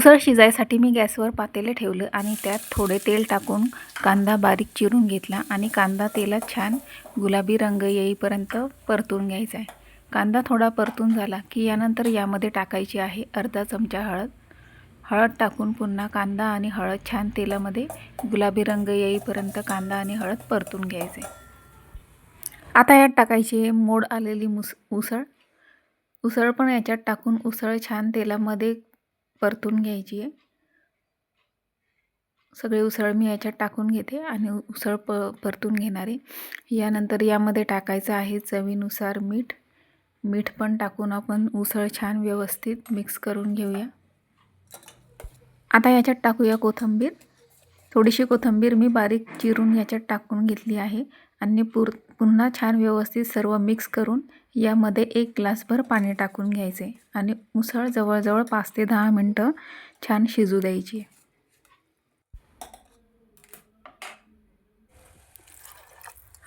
उसळ शिजायसाठी मी गॅसवर पातेलं ठेवलं आणि त्यात थोडे तेल टाकून कांदा बारीक चिरून घेतला आणि कांदा तेलात छान गुलाबी रंग येईपर्यंत परतून घ्यायचा आहे. कांदा थोडा परतून झाला की यानंतर यामध्ये टाकायची आहे अर्धा चमचा हळद. हळद टाकून पुन्हा कांदा आणि हळद छान तेलामध्ये गुलाबी रंग येईपर्यंत कांदा आणि हळद परतून घ्यायचे. आता यात टाकायची आहे मोड आलेली मुस उसळ. उसळ पण याच्यात टाकून उसळ छान तेलामध्ये परतून घ्यायची आहे. सगळे उसळ मी याच्यात टाकून घेते आणि उसळ प परतून घेणार आहे. यानंतर यामध्ये टाकायचं आहे चवीनुसार मीठ. मीठ पण टाकून आपण उसळ छान व्यवस्थित मिक्स करून घेऊया. आता याच्यात टाकूया कोथिंबीर. थोडीशी कोथिंबीर मी बारीक चिरून याच्यात टाकून घेतली आहे आणि पुर पुन्हा छान व्यवस्थित सर्व मिक्स करून यामध्ये एक ग्लासभर पाणी टाकून घ्यायचे आणि उसळ जवळजवळ पाच ते दहा मिनटं छान शिजू द्यायची.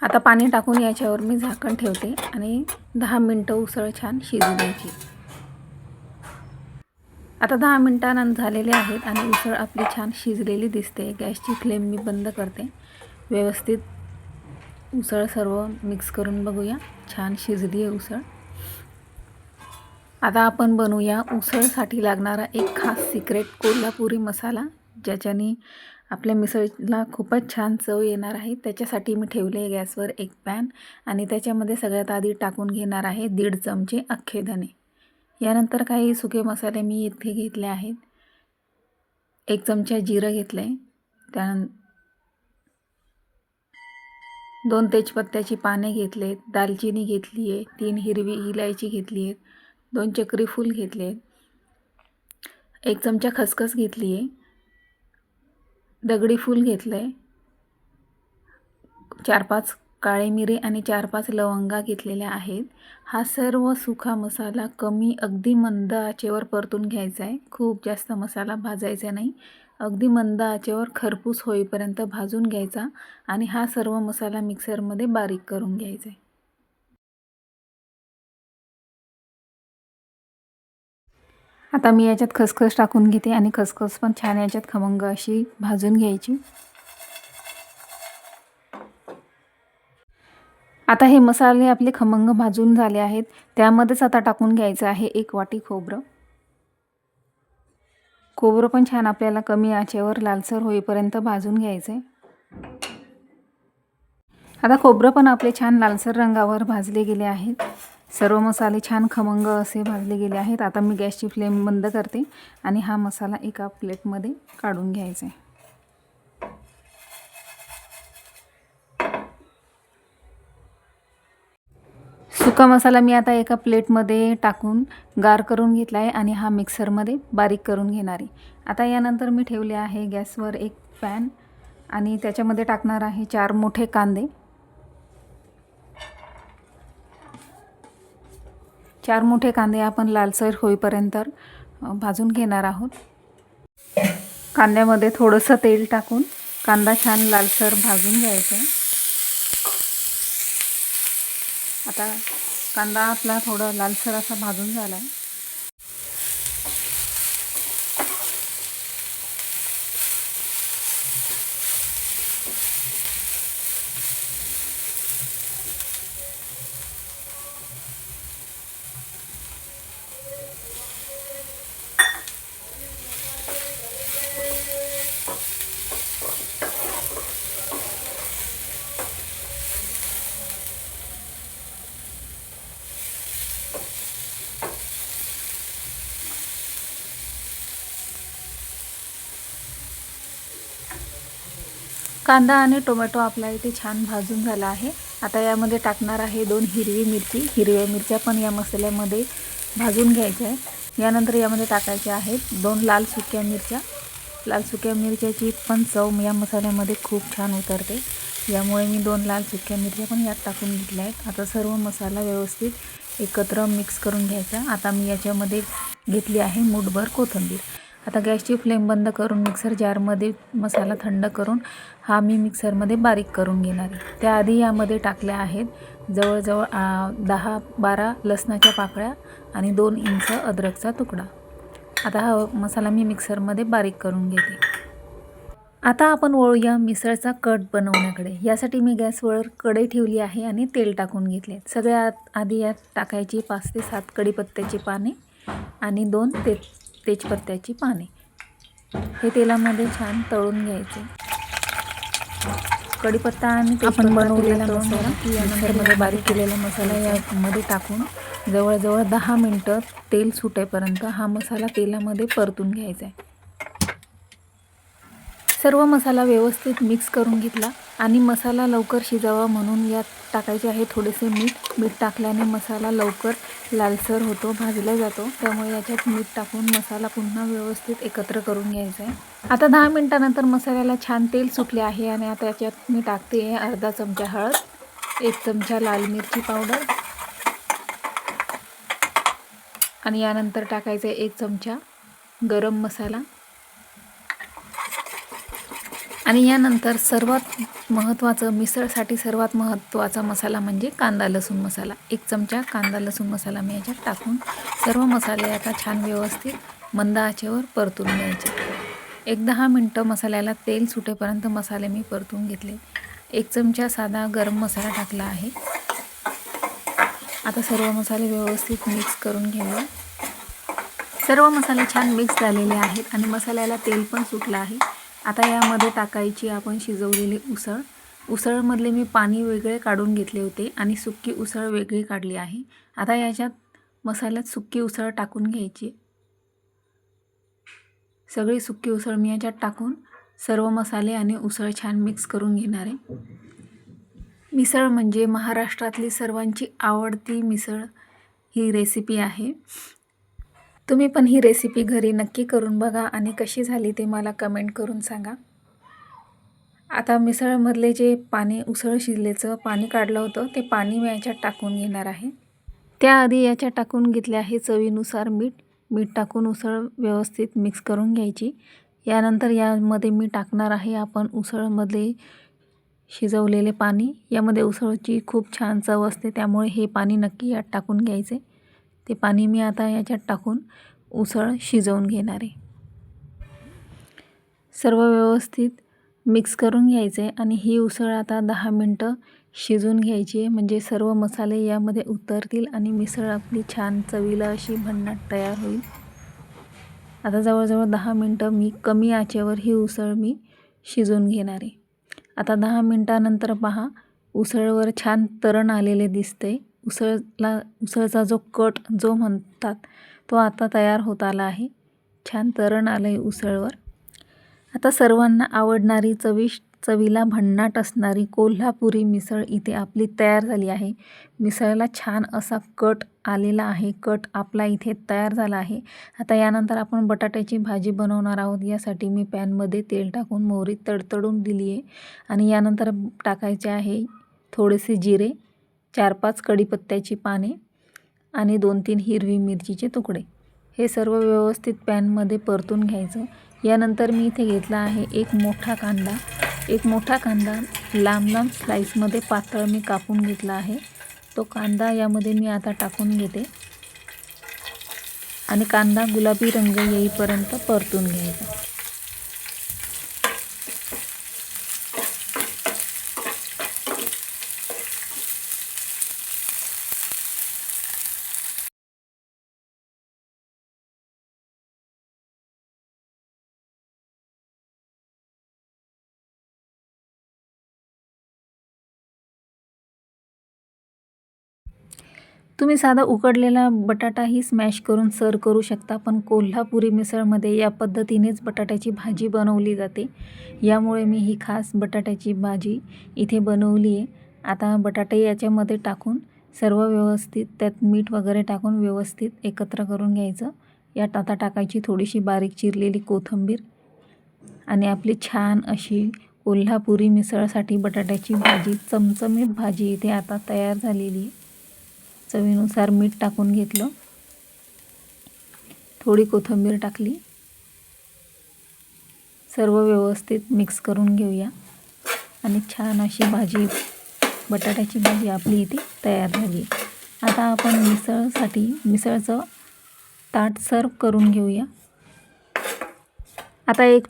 आता पाणी टाकून याच्यावर मी झाकण ठेवते आणि दहा मिनटं उसळ छान शिजू द्यायची. आता दहा मिनटानं झालेले आहेत आणि उसळ आपली छान शिजलेली दिसते. गॅसची फ्लेम मी बंद करते. व्यवस्थित उसळ सर्व मिक्स करून बघूया. छान शिजली आहे उसळ. आता आपण बनवूया उसळसाठी लागणारा एक खास सिक्रेट कोल्हापुरी मसाला ज्याच्याने आपल्या मिसळीला खूपच छान चव येणार आहे. त्याच्यासाठी मी ठेवले आहे गॅसवर एक पॅन आणि त्याच्यामध्ये सगळ्यात आधी टाकून घेणार आहे दीड चमचे अख्खे धने. यानंतर काही सुके मसाले मी इथे घेतले आहेत. एक चमचा जिरं घेतलं आहे त्यान दोन तेजपत्त्याची पाने घेतले आहेत दालचिनी घेतली आहे तीन हिरवी इलायची घेतली आहेत दोन चक्री फूल घेतले आहेत एक चमचा खसखस घेतली आहे दगडी फूल घेतलं आहे चार पाच काळे मिरे आणि चार पाच लवंगा घेतलेल्या आहेत. हा सर्व सुखा मसाला कमी अगदी मंद आचेवर परतून घ्यायचा आहे. खूप जास्त मसाला भाजायचा नाही. अगदी मंद आचेवर खरपूस होईपर्यंत भाजून घ्यायचा आणि हा सर्व मसाला मिक्सरमध्ये बारीक करून घ्यायचा आहे. आता मी याच्यात खसखस टाकून घेते आणि खसखस पण छान याच्यात खमंग अशी भाजून घ्यायची. आता हे मसाले आपले खमंग भाजून झाले आहेत. त्यामध्येच आता टाकून घ्यायचं आहे एक वाटी खोबरं. खोबरं पण छान आपल्याला कमी आचेवर लालसर होईपर्यंत भाजून घ्यायचं आहे आता खोबरं पण आपले छान लालसर रंगावर भाजले गेले आहेत. सर्व मसाले छान खमंग असे भाजले गेले आहेत. आता मी गॅसची फ्लेम बंद करते आणि हा मसाला एका प्लेटमध्ये काढून घ्यायचा आहे सुका मसाला मी आता एका प्लेटमध्ये टाकून गार करून घेतला आहे आणि हा मिक्सरमध्ये बारीक करून घेणार आहे. आता यानंतर मी ठेवले आहे गॅसवर एक पॅन आणि त्याच्यामध्ये टाकणार आहे चार मोठे कांदे. चार मोठे कांदे आपण लालसर होईपर्यंत भाजून घेणार आहोत. कांद्यामध्ये थोडंसं तेल टाकून कांदा छान लालसर भाजून घ्यायचा आता कांदा आपला थोडा लालसर असा भाजून झाला आहे कांदा आणि टोमॅटो आपला इथे छान भाजून झाला आहे. आता यामध्ये टाकणार आहे दोन हिरवी मिरची. हिरव्या मिरच्या पण या मसाल्यामध्ये भाजून घ्यायच्या आहे यानंतर यामध्ये टाकायच्या आहेत दोन लाल सुक्या मिरच्या. लाल सुक्या मिरच्याची पण चव या मसाल्यामध्ये खूप छान उतरते. यामुळे मी दोन लाल सुक्या मिरच्या पण यात टाकून घेतल्या आहेत. आता सर्व मसाला व्यवस्थित एकत्र मिक्स करून घ्यायचा. आता मी याच्यामध्ये घेतली आहे मूठभर कोथिंबीर. आता गॅसची फ्लेम बंद करून मिक्सर जारमध्ये मसाला थंड करून हा मी मिक्सरमध्ये बारीक करून घेणार आहे. त्याआधी यामध्ये टाकल्या आहेत जवळजवळ दहा बारा लसणाच्या पाकळ्या आणि दोन इंच अद्रकचा तुकडा. आता हा मसाला मी मिक्सरमध्ये बारीक करून घेते. आता आपण वळूया मिसळचा कट बनवण्याकडे. यासाठी मी गॅसवर कढई ठेवली आहे आणि तेल टाकून घेतले सगळ्यात आधी यात टाकायची पाच ते सात कढीपत्त्याची पाने आणि दोन ते तेजपत्त्याची पाने. हे तेलामध्ये छान तळून घ्यायचे. कढीपत्ता आणि आपण बनवलेला मसाला यानंतरमध्ये बारीक केलेला मसाला यामध्ये टाकून जवळजवळ दहा मिनटं तेल सुटेपर्यंत हा मसाला तेलामध्ये परतून घ्यायचा आहे. सर्व मसाला व्यवस्थित मिक्स करून घेतला. आणि मसाला लवकर शिजावा म्हणून यात टाकायचे आहे थोडेसे मीठ. मीठ टाकल्याने मसाला लवकर लालसर होतो भाजला जातो. त्यामुळे याच्यात मीठ टाकून मसाला पुन्हा व्यवस्थित एकत्र करून घ्यायचा आहे. आता दहा मिनटानंतर मसाल्याला छान तेल सुटले आहे आणि आता याच्यात मी टाकते आहे अर्धा चमचा हळद एक चमचा लाल मिरची पावडर आणि यानंतर टाकायचं आहे एक चमचा गरम मसाला. आणि यानंतर सर्वात महत्त्वाचं मिसळसाठी सर्वात महत्त्वाचा मसाला म्हणजे कांदा लसूण मसाला. एक चमचा कांदा लसूण मसाला मी याच्यात टाकून सर्व मसाले आता छान व्यवस्थित मंद आचेवर परतून घ्यायचे. एक दहा मिनटं मसाल्याला तेल सुटेपर्यंत मसाले मी परतून घेतले. एक चमचा साधा गरम मसाला टाकला आहे. आता सर्व मसाले व्यवस्थित मिक्स करून घेऊया. सर्व मसाले छान मिक्स झालेले आहेत आणि मसाल्याला तेल पण सुटलं आहे. आता यामध्ये टाकायची आपण शिजवलेली उसळ. उसळमधले मी पाणी वेगळे काढून घेतले होते आणि सुक्की उसळ वेगळी काढली आहे. आता याच्यात मसाल्यात सुक्की उसळ टाकून घ्यायची. सगळी सुक्की उसळ मी याच्यात टाकून सर्व मसाले आणि उसळ छान मिक्स करून घेणार आहे. मिसळ म्हणजे महाराष्ट्रातली सर्वांची आवडती मिसळ ही रेसिपी आहे. तुम्ही पण ही रेसिपी घरी नक्की करून बघा आणि कशी झाली ते मला कमेंट करून सांगा. आता मिसळमधले जे पाणी उसळ शिजलेचं पाणी काढलं होतं ते पाणी मी याच्यात टाकून घेणार आहे. त्याआधी याच्यात टाकून घेतले आहे चवीनुसार मीठ मीठ टाकून उसळ व्यवस्थित मिक्स करून घ्यायची. यानंतर यामध्ये मी टाकणार आहे आपण उसळमध्ये शिजवलेले पाणी. यामध्ये उसळची खूप छान चव असते त्यामुळे हे पाणी नक्की यात टाकून घ्यायचे. ते पाणी मी आता याच्यात टाकून उसळ शिजवून घेणार आहे. सर्व व्यवस्थित मिक्स करून घ्यायचे आणि ही उसळ आता दहा मिनटं शिजून घ्यायची आहे. म्हणजे सर्व मसाले यामध्ये उतरतील आणि मिसळ आपली छान चवीला अशी भन्नाट तयार होईल. आता जवळजवळ दहा मिनटं मी कमी आचेवर ही उसळ मी शिजवून घेणार आहे. आता दहा मिनटानंतर पहा उसळवर छान तरण आलेले दिसते उसळला उसळचा जो कट जो म्हणतात तो आता तयार होत आला आहे. छान तरण आलं आहे उसळवर. आता सर्वांना आवडणारी चविष्ट चवीला भन्नाट असणारी कोल्हापुरी मिसळ इथे आपली तयार झाली आहे. मिसळला छान असा कट आलेला आहे. कट आपला इथे तयार झाला आहे. आता यानंतर आपण बटाट्याची भाजी बनवणार आहोत. यासाठी मी पॅनमध्ये तेल टाकून मोहरी तडतडून दिली आहे आणि यानंतर टाकायचे आहे थोडेसे जिरे. चार पाच कढीपत्त्याची पाने आणि दोन तीन हिरवी मिरचीचे तुकडे. हे सर्व व्यवस्थित पॅनमध्ये परतून घ्यायचं. यानंतर मी इथे घेतला आहे एक मोठा कांदा. एक मोठा कांदा लांब लांब स्लाईसमध्ये पातळ मी कापून घेतला आहे. तो कांदा यामध्ये मी आता टाकून घेते. आणि कांदा गुलाबी रंग येईपर्यंत परतून घ्यायचा. तुम्ही साधा उकडलेला बटाटाही स्मॅश करून सर्व करू शकता पण कोल्हापुरी मिसळमध्ये या पद्धतीनेच बटाट्याची भाजी बनवली जाते. यामुळे मी ही खास बटाट्याची भाजी इथे बनवली आहे. आता बटाटे याच्यामध्ये टाकून सर्व व्यवस्थित त्यात मीठ वगैरे टाकून व्यवस्थित एकत्र करून घ्यायचं. यात आता टाकायची थोडीशी बारीक चिरलेली कोथिंबीर आणि आपली छान अशी कोल्हापुरी मिसळसाठी बटाट्याची भाजी चमचमीत भाजी इथे आता तयार झालेली आहे. चवीनुसार मीठ टाकून घेतलं. थोडी कोथिंबीर टाकली. सर्व व्यवस्थित मिक्स करून घेऊया. आणि छान अशी भाजी बटाट्याची भाजी आपली इथे तयार झाली. आता आपण मिसळसाठी मिसळचं ताट सर्व करून घेऊया. आता एक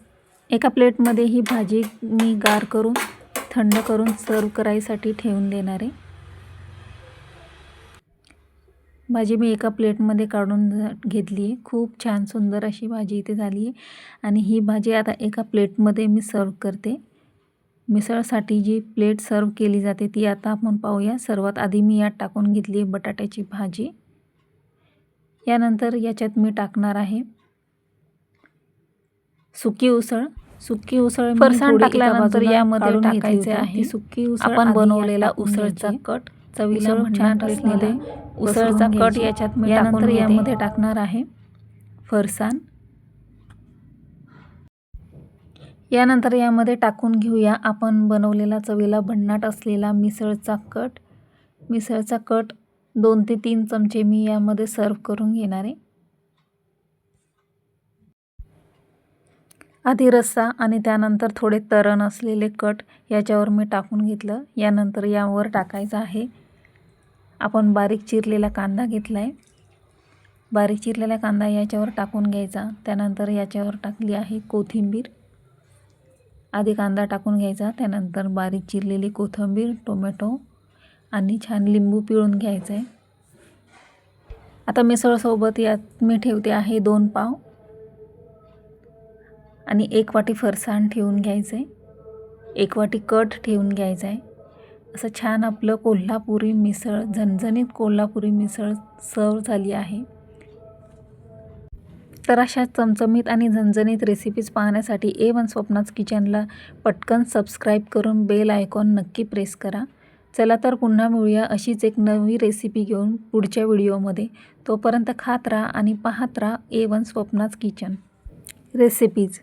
एका प्लेटमध्ये ही भाजी मी गार करून थंड करून सर्व करायसाठी ठेवून देणार आहे. भाजी मी एका प्लेटमध्ये काढून घेतली आहे खूप छान सुंदर अशी भाजी इथे झाली आहे आणि ही भाजी आता एका प्लेटमध्ये मी सर्व करते मिसळसाठी जी प्लेट सर्व केली जाते ती आता आपण पाहूया सर्वात आधी मी यात टाकून घेतली आहे बटाट्याची भाजी यानंतर याच्यात मी टाकणार आहे सुकी उसळ सुकी उसळ फरसाण टाकल्यानंतर यामध्ये टाकायचे. आहे. सुकी उसळ आपण बनवलेला उसळचा. कट चवीला छान असलेले उसळचा कट. याच्यात मी यानंतर टाकून यामध्ये यामध्ये टाकणार आहे फरसाण यानंतर यामध्ये टाकून घेऊया आपण बनवलेला चवीला भन्नाट असलेला मिसळचा कट. मिसळचा कट दोन ते तीन चमचे मी यामध्ये सर्व करून घेणार आहे. आधी रस्सा आणि त्यानंतर थोडे तरण असलेले कट याच्यावर मी टाकून घेतलं. यानंतर यावर टाकायचं आहे. आपण बारीक चिरलेला कांदा घेतला आहे बारीक चिरलेला कांदा याच्यावर टाकून घ्यायचा. त्यानंतर याच्यावर टाकली आहे कोथिंबीर. आधी कांदा टाकून घ्यायचा. त्यानंतर बारीक चिरलेली कोथिंबीर टोमॅटो आणि छान लिंबू पिळून घ्यायचं आहे आता मिसळसोबत यात मी ठेवते आहे दोन पाव. आणि एक वाटी फरसाण ठेवून घ्यायचं आहे एक वाटी कट ठेवून घ्यायचं आहे असं छान आपलं कोल्हापुरी मिसळ झणझणीत कोल्हापुरी मिसळ सर्व झाली आहे. तर अशा चमचमीत आणि झणझणीत रेसिपीज पाहण्यासाठी ए वन स्वप्नाच किचनला पटकन सबस्क्राईब करून बेल आयकॉन नक्की प्रेस करा. चला तर पुन्हा मिळूया अशीच एक नवी रेसिपी घेऊन पुढच्या व्हिडिओमध्ये तोपर्यंत खात राहा आणि पाहत राहा ए वन स्वप्नाच किचन रेसिपीज